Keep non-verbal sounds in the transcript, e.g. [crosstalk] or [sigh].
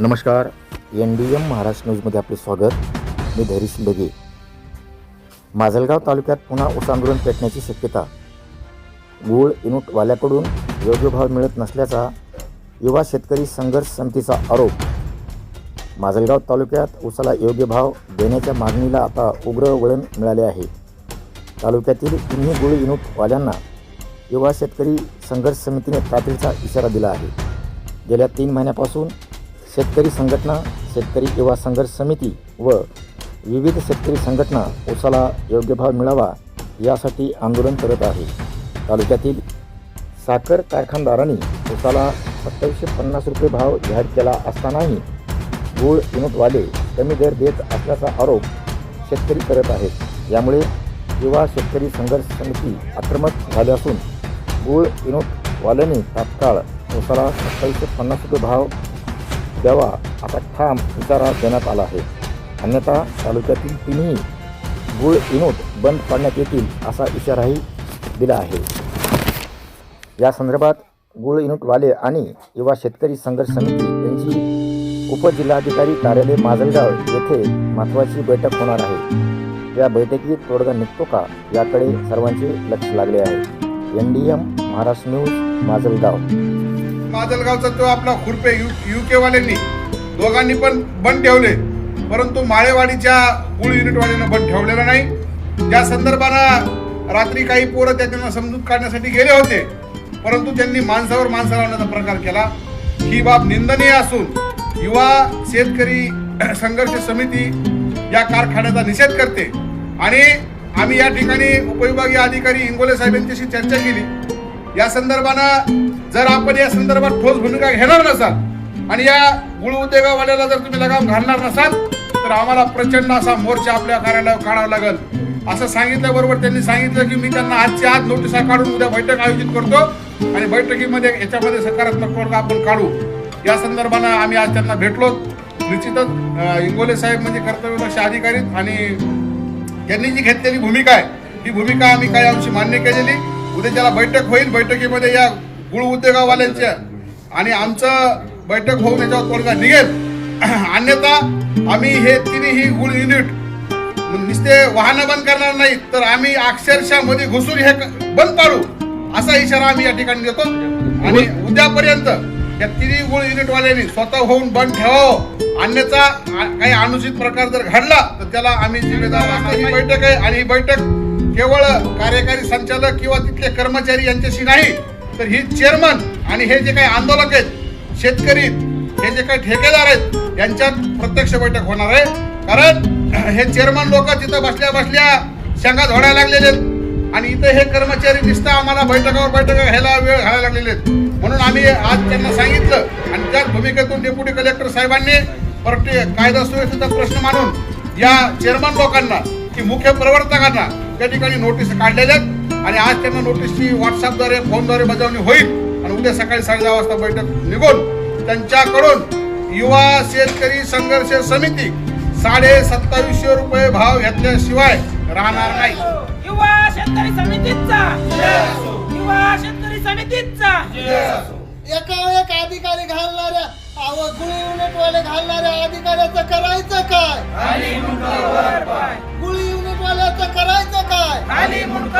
नमस्कार. N D M Maharashtra न्यूजमध्ये आपले स्वागत. मी धैर्य शिंदगे. माजलगाव तालुक्यात पुन्हा ऊस आंदोलन पेटण्याची शक्यता. गूळ इनुटवाल्याकडून योग्य भाव मिळत नसल्याचा युवा शेतकरी संघर्ष समितीचा आरोप. माजलगाव तालुक्यात ऊसाला योग्य भाव देण्याच्या मागणीला आता उग्र वळण मिळाले आहे. तालुक्यातील तिन्ही गुळ इनुटवाल्यांना युवा शेतकरी संघर्ष समितीने तातडीचा इशारा दिला आहे. गेल्या तीन महिन्यापासून शेतकरी संघटना शेतकरी युवा संघर्ष समिती व विविध शेतकरी संघटना ऊसाला योग्य भाव मिळावा यासाठी आंदोलन करत आहे. तालुक्यातील साखर कारखानदारांनी ऊसाला सत्तावीसशे पन्नास रुपये भाव जाहीर केला असतानाही गूळ विनोदवाले कमी दर देत असल्याचा आरोप शेतकरी करत आहेत. यामुळे युवा शेतकरी संघर्ष समिती आक्रमक झाली असून गूळ विनोदवाल्याने तात्काळ ऊसाला सत्तावीसशे पन्नास रुपये भाव द्यावा. असा ठाम इशारा देण्यात आला आहे. अन्यथा तालुक्यातील तिन्ही गुळ इनोट बंद पाडण्यात येतील असा इशाराही दिला आहे. या संदर्भात गुळ इनोटवाले आणि युवा शेतकरी संघर्ष समिती यांची उपजिल्हाधिकारी कार्यालय माजलगाव येथे महत्त्वाची बैठक होणार आहे. या बैठकीत तोडगा निघतो का याकडे सर्वांचे लक्ष लागले आहे. N D M Maharashtra news Majalgaon. माजलगावचा तो आपला खुरपे यू युके केवाल्यांनी दोघांनी पण बंद ठेवले. परंतु माळेवाडीच्या गुळ युनिटवाल्यांना बंद ठेवलेला नाही. त्या संदर्भानं रात्री काही पोरं त्यांना समजूत काढण्यासाठी गेले होते परंतु त्यांनी माणसावर माणसा लावण्याचा प्रकार केला. ही बाब निंदनीय असून युवा शेतकरी [clears throat] संघर्ष समिती या कारखान्याचा निषेध करते. आणि आम्ही या ठिकाणी उपविभागीय अधिकारी इंगोले साहेब यांच्याशी चर्चा केली. या संदर्भानं जर आपण या संदर्भात ठोस भूमिका घेणार नसाल आणि या गुळ उद्योगावाल्याला जर तुम्ही लगाम घालणार नसाल तर आम्हाला प्रचंड असा मोर्चा आपल्या कार्यालयावर काढावा लागेल. असं सांगितल्याबरोबर त्यांनी सांगितलं की मी त्यांना आजच्या आज नोटिसा काढून उद्या बैठक आयोजित करतो आणि बैठकीमध्ये याच्यामध्ये सकारात्मक तोडगा आपण काढू. या संदर्भानं आम्ही आज त्यांना भेटलो. निश्चितच इंगोले साहेब म्हणजे कर्तव्यदक्ष अधिकारी आणि त्यांनी जी घेतलेली भूमिका आहे ही भूमिका आम्ही काही अंशी मान्य केलेली. उद्या ज्याला बैठक होईल. बैठकीमध्ये या गुळ उद्योगावाल्यांच्या आणि आमचं बैठक होऊन याच्यावर तोडगा निघेल. [clears throat] अन्यथा आम्ही हे तिन्ही गुळ युनिट नुसते वाहनं बंद करणार नाही तर आम्ही अक्षरशः मध्ये घुसून हे बंद पाडू असा इशारा आम्ही या ठिकाणी देतो. आणि उद्यापर्यंत या तिन्ही गुळ युनिटवाल्यांनी स्वतः होऊन बंद ठेवावं. अन्यथा काही अनुचित प्रकार जर घडला तर त्याला आम्ही जिम्मेदार ही बैठक आहे. आणि ही बैठक केवळ कार्यकारी संचालक किंवा तिथले कर्मचारी यांच्याशी नाही तर ही चेअरमन आणि हे जे काही आंदोलक आहेत शेतकरी हे जे काही ठेकेदार आहेत यांच्यात प्रत्यक्ष बैठक होणार आहे. कारण [clears throat] हे चेअरमन लोक तिथं बसल्या बसल्या शेंगा धोडायला लागलेले आहेत. आणि इथं हे कर्मचारी दिसता आम्हाला बैठकावर बैठक घ्यायला वेळ घालायला लागलेले आहेत. म्हणून आम्ही आज त्यांना सांगितलं आणि त्याच भूमिकेतून डेप्युटी कलेक्टर साहेबांनी परत कायदा सुव्यवस्थेचा प्रश्न मानून या चेअरमन लोकांना की मुख्य प्रवर्तकांना त्या ठिकाणी नोटीस काढलेल्या आहेत. आणि आज त्यांना नोटीसची व्हॉट्सअपद्वारे फोनद्वारे बजावणी होईल. आणि उद्या सकाळी साडे दहा वाजता बैठक निघून त्यांच्याकडून युवा शेतकरी संघर्ष समिती साडे सत्तावीसशे रुपये भाव घेतल्याशिवाय राहणार नाही. युवा शेतकरी समितीचा. युवा शेतकरी समितीचा. एका एक अधिकारी घालणाऱ्या अव गुळी युनिटवाले घालणाऱ्या अधिकाऱ्याचं करायचं काय? गुळी युनिटवाल्याचं